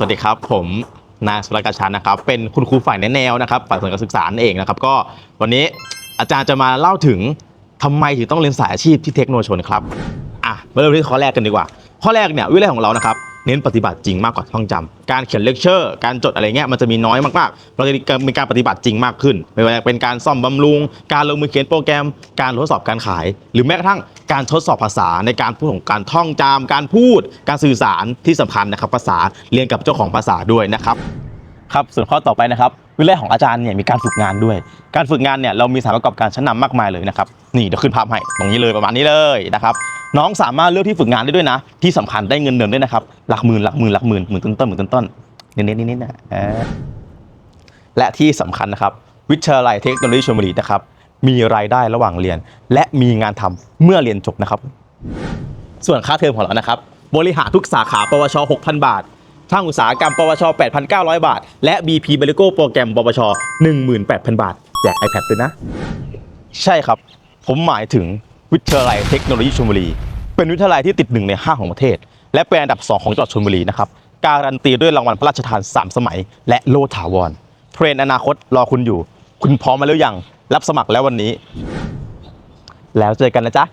สวัสดีครับ ผมนายสุรกาชันนะครับ เป็นคุณครูฝ่ายแนวนะครับฝ่ายส่วนการศึกษานั่นเองนะครับ ก็วันนี้อาจารย์จะมาเล่าถึงทำไมถึงต้องเรียนสายอาชีพที่เทคโนโลยีครับอะมาเริ่มที่ข้อแรกกันดีกว่า ข้อแรกเนี่ยวิทยาลัยของเรานะครับ เน้นปฏิบัติจริงมากกว่าท่องจำการเขียนเลคเชอร์การจดอะไรเงี้ยมันจะมีน้อยมากๆเราจะมีการปฏิบัติจริงมากขึ้น ไม่ว่าจะเป็นการซ่อมบำรุง การลงมือเขียนโปรแกรม การทดสอบการขาย หรือแม้กระทั่งการทดสอบภาษาในการพูดของการท่องจำการพูด การสื่อสารที่สำคัญนะครับภาษาเรียนกับเจ้าของภาษาด้วยนะครับครับส่วนข้อต่อไปนะครับวิทยของอาจารย์เนี่ยมีการฝึกงานด้วย การฝึกงานเนี่ยเรามีสานประกอบการชั้นนำมากมายเลยนะครับนี่เดี๋ยวขึ้นภาพให้ตรงนี้เลยประมาณนี้เลยนะครับ น้องสามารถเลือกที่ฝึกงานได้ด้วยนะ ที่สำคัญได้เงินเดือนด้วยนะครับ หลักหมื่นหลักหมื่นหลักหมื่นหมื่นต้นต้นหมื่นต้นต้นเน้นๆนิดๆนะอ่าและที่สำคัญนะครับ วิทยาลัยเทคโนโลยีชลบุรีนะครับ มีรายได้ระหว่างเรียน และมีงานทำเมื่อเรียนจบนะครับ ส่วนค่าเทอมของเรานะครับ บริหารทุกสาขาปวช 6,000 บาททางอุตสาหกรรมปวช 8,900 บาท และ BP b e l i c o โปรแกรมปวช 18,000 บาท แจก iPad ด้วยนะ ใช่ครับ ผมหมายถึง วิทยาลัยเทคโนโลยีชลบุรี เป็นวิทยาลัยที่ติดหนึ่งในห้าของประเทศ และเป็นอันดับ 2 ของจังหวัดชลบุรีนะครับการันตีด้วยรางวัลพระราชทาน 3 สมัย และโลถาวรเทรนอนาคตรอคุณอยู่ คุณพร้อมมาแล้วยังรับสมัครแล้ววันนี้ แล้วเจอกันนะจ๊ะ